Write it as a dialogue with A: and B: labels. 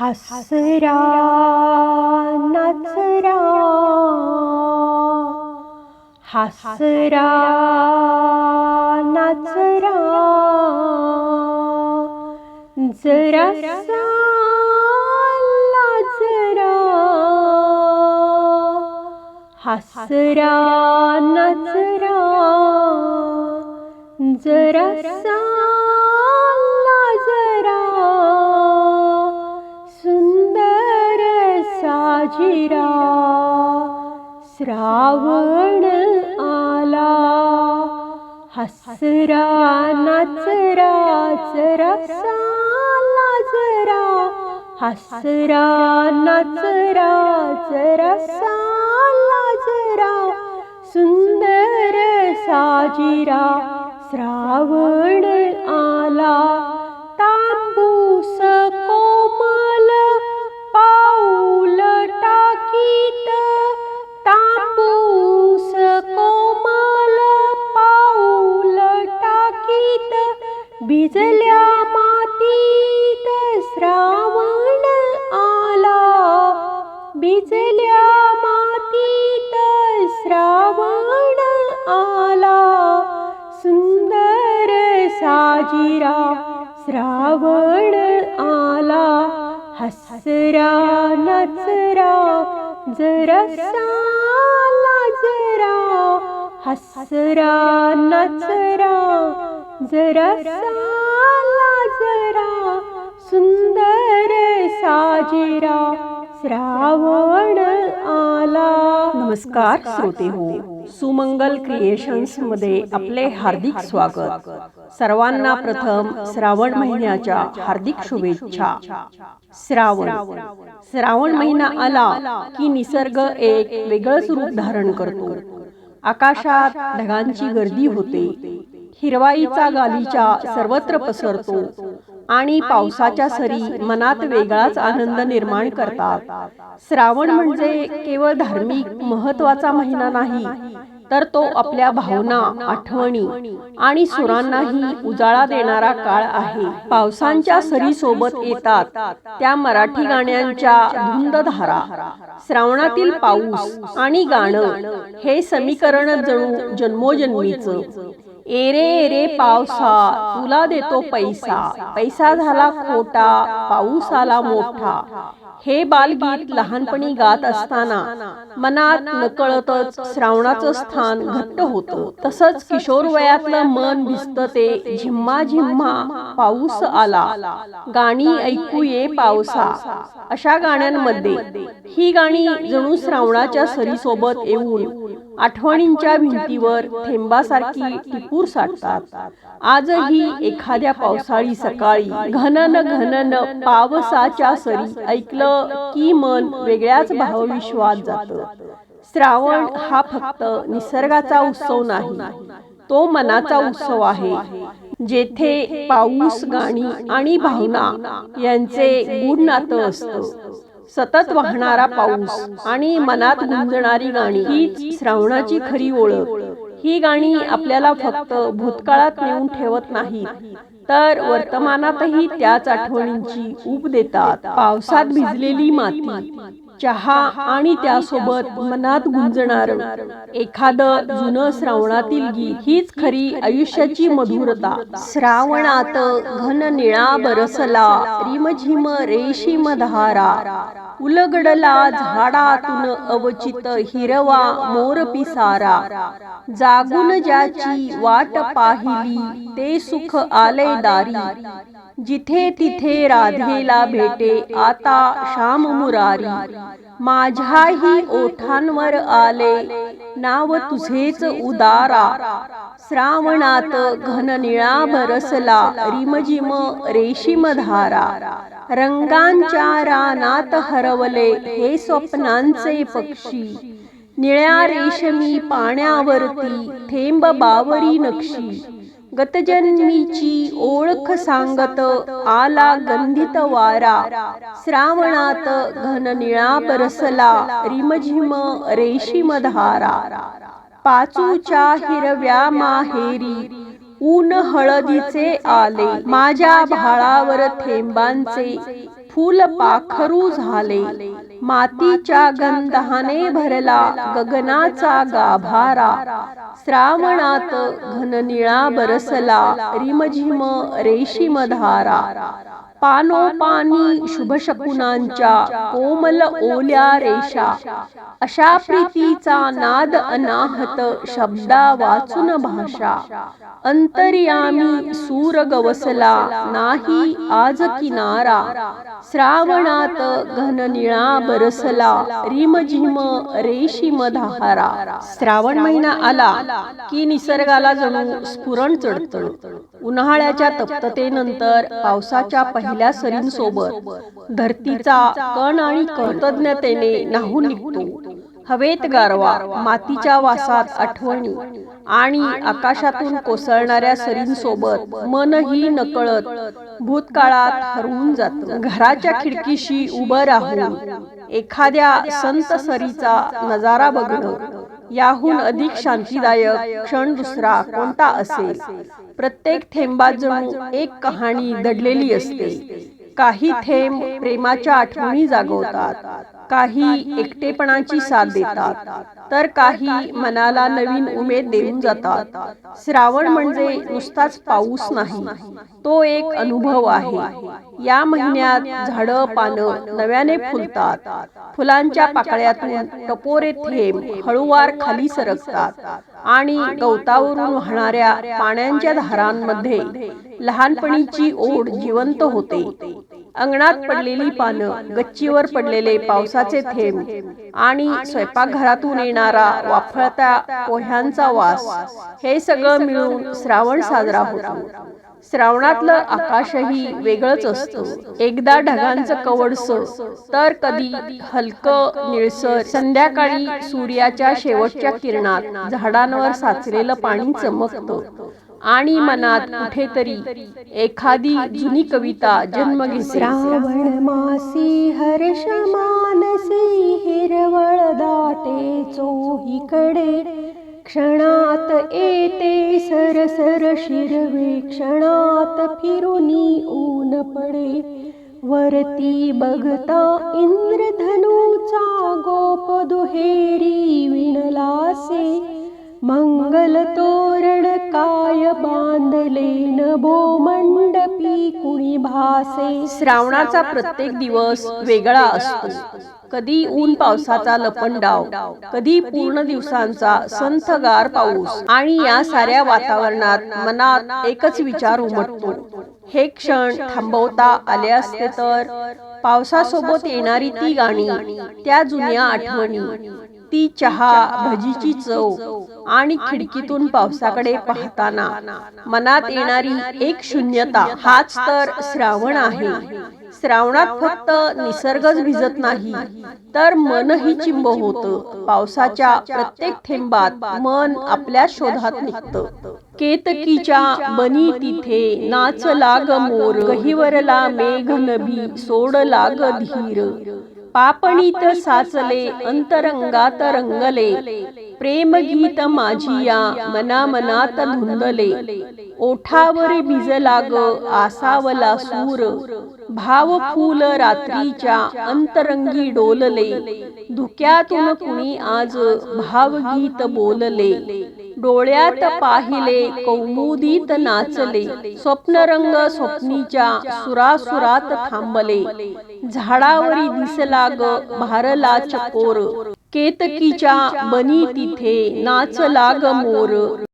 A: हसरा नचरा हसरा नचरा जरा लाजरा हसरा नचरा जरा लाजरा साजिरा श्रावण आला. हसरा नचरा जरा लाजरा हसरा नचरा जरा. सुंदर साजिरा श्रावण आला. साजिरा श्रावण आला हसरा नचरा जरा लाजरा हसरा नचरा जरा लाजरा सुंदर साजिरा श्रावण आला.
B: नमस्कार. श्रोते हो. सुमंगल क्रिएशन्समध्ये आपले हार्दिक स्वागत. सर्वांना प्रथम श्रावण महिन्याच्या हार्दिक शुभेच्छा. श्रावण. श्रावण महिना आला की निसर्ग एक वेगळंच रूप धारण करतो. आकाशात ढगांची गर्दी होते. हिरवाईचा गालीचा सर्वत्र पसरतो आणि पावसाच्या सरी मनात वेगळाच आनंद निर्माण करतात. श्रावण म्हणजे केवळ धार्मिक महत्त्वाचा महिना नाही तर तो आपल्या भावना आठवणी आणि सुरांनाही उजाळा देणारा काळ आहे. पावसांच्या सरी सोबत येतात. त्या मराठी गाण्यांच्या धुंद धारा श्रावणातील पाऊस आणि गाणं हे समीकरण जणू जन्मोजन्मीचं. एरे एरे पावसा तुला देतो पैसा. पैसा झाला खोटा पाऊस आला मोठा. हे बालगीत लहानपणी गात असताना मनात नकळतच श्रावणाचं स्थान घट्ट होतं. तसंच किशोर वयातलं मन भिजत ते झिम्मा झिम्मा पाऊस आला. गाणी ऐकू ये पावसा. अशा गाण्यांमध्ये ही गाणी जणू श्रावणाच्या सरीसोबत येऊन आठवणींच्या भिंतीवर थेंबासारखी टिपूर साठतात. आजही एखाद्या पावसाळी सकाळी घनन घनन पावसाच्या सरी ऐकलं की मन वेगळ्याच भावविश्वात जात. श्रावण हा फक्त निसर्गाचा उत्सव नाही तो मनाचा उत्सव आहे जेथे पाऊस गाणी आणि भावना यांचे गुण नातं असतं. सतत वाहणारा पाऊस आणि मनात गुंजणारी गाणी ही श्रावणाची खरी ओळख. ही गाणी आपल्याला फक्त भूतकाळात नेऊन ठेवत नाही तर वर्तमानातही त्याच आठवणींची ऊब देतात. पावसात भिजलेली माती. चहा आणि त्यासोबत मनात गुंजणार. एखादं जुनं श्रावणातील गीत हीच खरी आयुष्याची मधुरता. श्रावणात घन निळा बरसला रिमझिम रेशीम धारा. उलगडला झाडातून अवचित हिरवा मोर पिसारा. जागून ज्याची वाट पाहिली ते सुख आले दारी. जिथे तिथे राधेला भेटे आता श्याम मुरारी माझ्याही ओठांवर आले नाव तुझेच उदारा श्रावणात घन निळा बरसला रिमजिम रेशीम धारा रंगांच्या रानात हरवले हे स्वप्नांचे पक्षी निळ्या रेशमी पाण्यावरती थेंब बावरी नक्षी गतजन्मीची ओळख सांगत आला गंधित वारा. श्रावणात घन निळा बरसला. रिमझिम रेशीम धारा पाचूच्या हिरव्या माहेरी. ऊन हळदीचे आले. माझ्या भाळावर थेंबांचे. फूल पाखरू झाले. मातीच्या गंधाने भरला गगनाचा गाभारा. श्रावणात घननिळा बरसला रिमझिम रेशीम धारा पानोपानी शुभशकुनांच्या कोमल ओल्या रेषा. अशा प्रीतीचा नाद अनाहत शब्दा वाचून भाषा. अंतर्यामी सूर गवसला नाही आज किनारा. श्रावणात घननिळा बरसला. रिमझिम रेशीम धारा. श्रावण महिना आला की निसर्गाला जणू स्फुरण चढतं उन्हाळ्याच्या तप्ततेनंतर पावसाच्या पहिल्या सरींसोबत. धरतीचा कण आणि कृतज्ञतेने नाहून निघतो. हवेत गारवा मातीच्या वासात आठवणी आणि आकाशातून कोसळणाऱ्या सरींसोबत मनही नकळत भूतकाळात हरवून जात. घराच्या खिडकीशी उभं राहून एखाद्या संत सरीचा नजारा बघणं याहून अधिक शांतीदायक क्षण दुसरा कोणता असेल? प्रत्येक थेंबात जणू एक कहाणी दडलेली असते. काही थेंब प्रेमाच्या आठवणी जागवतात. काही एकटेपणाची साथ देतात. तर काही मनाला नवीन उमेद देऊन जातात. श्रावण म्हणजे नुसताच पाऊस नाही तो एक अनुभव आहे. या महिन्यात झाडं पानं नव्याने फुलतात. फुलांच्या पाकळ्यातून टपोरे थेंब हळूवार खाली सरकतात आणि गवतावरून वाहणाऱ्या पाण्याच्या धारांमध्ये लहानपणीची ओढ जिवंत होते. अंगणात पडलेली पानं गच्चीवर पडलेले पावसाचे थेंब आणि स्वयंपाकघरातून येणारा वाफळत्या पोह्यांचा वास हे सगळं मिळून श्रावण साजरा होतो. श्रावणातलं आकाशही वेगळंच असतं. एकदा ढगांचं कवडस तर कधी हलकं निळसर. संध्याकाळी सूर्याच्या शेवटच्या किरणात झाडांवर साचलेलं पाणी चमकतं. आणि मनात कुठेतरी एखादी जुनी कविता जन्म घेते
A: श्रावण मासी हर्ष मानसी हिरवळ दाटे चोहीकडे. क्षणात येते सरसर शिरवे. क्षणात फिरुनी ऊन पडे. वरती बघता इंद्रधनुचा गोप दुहेरी विणलासे. मंगल तोरण काय बांधले नभो मंडपी कुणी भासे?
B: श्रावणाचा प्रत्येक दिवस वेगळा असतो. कधी ऊन पावसाचा लपंडाव कधी पूर्ण दिवसांचा संथगार पाऊस. आणि या साऱ्या वातावरणात मनात एकच विचार उमटतो. हे क्षण थांबवता आले असते तर पावसासोबत येणारी ती गाणी त्या जुन्या आठवणी ती चहा भजीची चव आणि खिडकीतून पावसाकडे पाहताना मनात येणारी एक शून्यता हाच तर श्रावण आहे. श्रावणात फक्त निसर्गच भिजत नाही तर मनही चिंब होत. पावसाच्या प्रत्येक थेंबात मन आपल्या शोधात निघतं. केतकीच्या बनी तिथे नाच लाग मोर गहिवरला मेघ नभी सोड लाग धीर. पापणीत साचले अंतरंगात रंगले प्रेम गीत माझिया मना मनात धुंदले. ओठावर भिजला ग आसावला सूर. भाव फूल रात्रीच्या अंतरंगी डोलले. धुक्यातून कुणी आज भावगीत बोलले. डोळ्यात पाहिले कौमुदीत नाचले. स्वप्नरंग स्वप्नीच्या सुरासुरात थांबले. झाडावरी दिसला ग भारला चकोर. केतकीच्या बनी तिथे नाच लाग मोर.